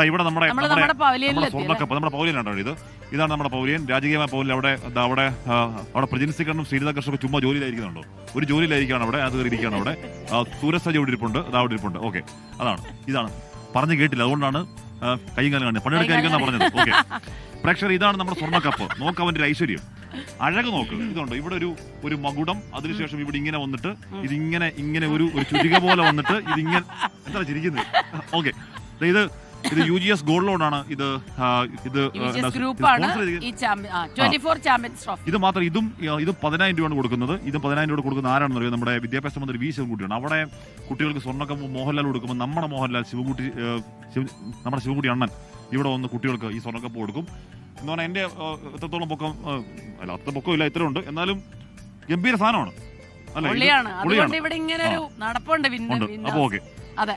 ഇവിടെ നമ്മുടെ നമ്മുടെ പൗലിയൻ നമ്മുടെ സ്വർണക്കപ്പ് നമ്മുടെ പൗലിയനാണ് ഇത്? ഇതാണ് നമ്മുടെ പൗലിയൻ. രാജകീയമായ പൗലിയൻ അവിടെ അവിടെ അവിടെ പ്രജൻസിക്കണ്ണും ശ്രീലകൃഷ്ണൊക്കെ ചുമ്മാ ജോലിയിലായിരിക്കുന്നുണ്ടോ? ഒരു ജോലിയിലായിരിക്കാണ് അവിടെ. അത് ഇരിക്കുകയാണ് അവിടെ. ആ, സൂരജ് ഇവിടെ ഇരിപ്പുണ്ട്. അത് അവിടെ ഇരിപ്പുണ്ട്. ഓക്കെ. അതാണ്. ഇതാണ്. പറഞ്ഞു കേട്ടില്ല. അതുകൊണ്ടാണ് കൈകാലം കാണുന്നത് പണിയെടുക്കാതിരിക്കുന്ന പറഞ്ഞത്. ഓക്കെ. പ്രേക്ഷകർ ഇതാണ് നമ്മുടെ സ്വർണക്കപ്പ് നോക്ക് അവന്റെ ഒരു ഐശ്വര്യം. അഴക് നോക്ക്. ഇതുണ്ട്. ഇവിടെ ഒരു ഒരു മകുടം. അതിനുശേഷം ഇവിടെ ഇങ്ങനെ വന്നിട്ട് ഇതിങ്ങനെ ഇങ്ങനെ ഒരു ഒരു ചുരിക പോലെ വന്നിട്ട് ഇതിങ്ങനെ എന്താ ചിരിക്കുന്നത് ഓക്കെ. ഇത് ഇത് U G S gold loan ആണ് ഇത് ഇത് ഗ്രൂപ്പാണ് ഇത് മാത്രം ഇതും ഇത് പതിനായിരം രൂപയാണ് കൊടുക്കുന്നത്. ഇത് പതിനായിരം രൂപ കൊടുക്കുന്ന ആരാണെന്ന് അറിയാം? നമ്മുടെ വിദ്യാഭ്യാസ മന്ത്രി വി ശിവൻകുട്ടിയാണ്. അവിടെ കുട്ടികൾക്ക് സ്വർണക്കം മോഹൻലാൽ കൊടുക്കുമ്പോൾ നമ്മുടെ മോഹൻലാൽ ശിവകുട്ടി നമ്മുടെ ശിവകുട്ടി അണ്ണൻ ഇവിടെ വന്ന് കുട്ടികൾക്ക് ഈ സ്വർണക്കപ്പ് കൊടുക്കും. എന്ന് പറഞ്ഞാൽ എന്റെ എത്രത്തോളം പൊക്കം അല്ല അത്ര പൊക്കം ഇല്ല ഇത്രയുണ്ട് ഉണ്ട്. എന്നാലും ഗംഭീര സാധനമാണ്. അല്ലേ? അപ്പോൾ ഓക്കെ. അതെ.